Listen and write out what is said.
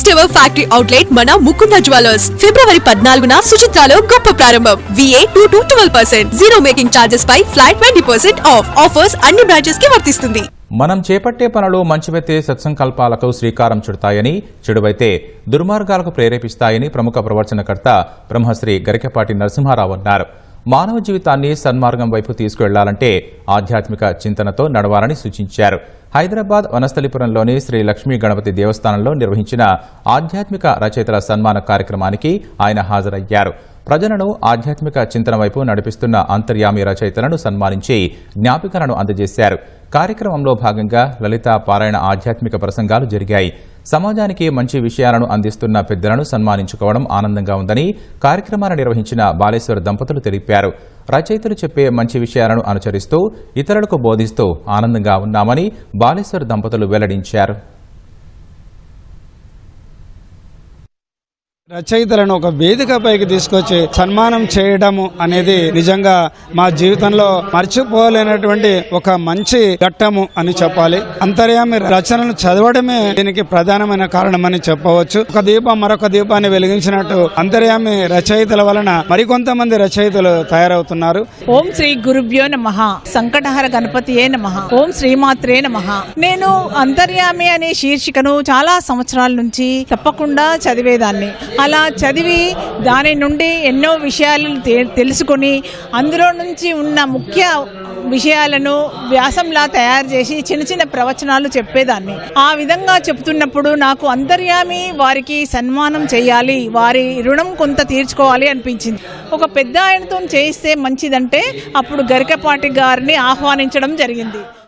First ever factory outlet మన Mukunda jewellers ఫిబ్రవరి పద్నాలుగున సుచిత్రాలో గొప్ప ప్రారంభం. VA two to twelve percent zero making charges pi flat twenty percent off offers అన్ని బ్రాంచెస్కి వర్తిస్తుంది. మనం చేపట్టే పనులు మంచివైతే సత్సంకల్పాలకు శ్రీకారం చుడతాయని చెడువైతే దుర్మార్గాలకు ప్రేరేపిస్తాయని ప్రముఖ ప్రవచనకర్త బ్రహ్మశ్రీ గరికపాటి నరసింహారావు అన్నారు. మానవ జీవితాన్ని సన్మార్గం వైపు తీసుకువెళ్ళాలంటే ఆధ్యాత్మిక చింతనతో నడవాలని సూచించారు. హైదరాబాద్ వనస్థలిపురంలోని శ్రీ లక్ష్మీ గణపతి దేవస్థానంలో నిర్వహించిన ఆధ్యాత్మిక రచయితల సన్మాన కార్యక్రమానికి ఆయన హాజరయ్యారు. ప్రజలను ఆధ్యాత్మిక చింతన వైపు నడిపిస్తున్న అంతర్యామి రచయితలను సన్మానించి జ్ఞాపికలను అందజేశారు. కార్యక్రమంలో భాగంగా లలిత పారాయణ ఆధ్యాత్మిక ప్రసంగాలు జరిగాయి. సమాజానికి మంచి విషయాలను అందిస్తున్న పెద్దలను సన్మానించుకోవడం ఆనందంగా ఉందని కార్యక్రమాన్ని నిర్వహించిన బాలేశ్వర దంపతులు తెలిపారు. రచయితలు చెప్పే మంచి విషయాలను అనుసరిస్తూ ఇతరులకు బోధిస్తూ ఆనందంగా ఉన్నామని బాలేశ్వర దంపతులు వెల్లడించారు. రచయితలను ఒక వేదికపైకి తీసుకొచ్చి సన్మానం చేయడము అనేది నిజంగా మా జీవితంలో మర్చిపోలేనటువంటి ఒక మంచి ఘట్టము అని చెప్పాలి. అంతర్యామి రచనలు చదవడమే దీనికి ప్రధానమైన కారణమని చెప్పవచ్చు. ఒక దీపం మరొక దీపాన్ని వెలిగించినట్టు అంతర్యామి రచయితల వలన మరికొంతమంది రచయితలు తయారవుతున్నారు. ఓం శ్రీ గురుభ్యో నమ. సంకటహర గణపతియే నమ. ఓం శ్రీమాత్రే నమ. నేను అంతర్యామి అనే శీర్షికను చాలా సంవత్సరాల నుంచి తప్పకుండా చదివేదాన్ని. అలా చదివి దాని నుండి ఎన్నో విషయాలను తె- తెలుసుకొని అందులో నుంచి ఉన్న ముఖ్య విషయాలను వ్యాసంలా తయారు చేసి చిన్న చిన్న ప్రవచనాలు చెప్పేదాన్ని. ఆ విధంగా చెప్తున్నప్పుడు నాకు అంతర్యామి వారికి సన్మానం చేయాలి వారి రుణం కొంత తీర్చుకోవాలి అనిపించింది. ఒక పెద్ద ఆయనతో చేయిస్తే మంచిదంటే అప్పుడు గరికపాటి గారిని ఆహ్వానించడం జరిగింది.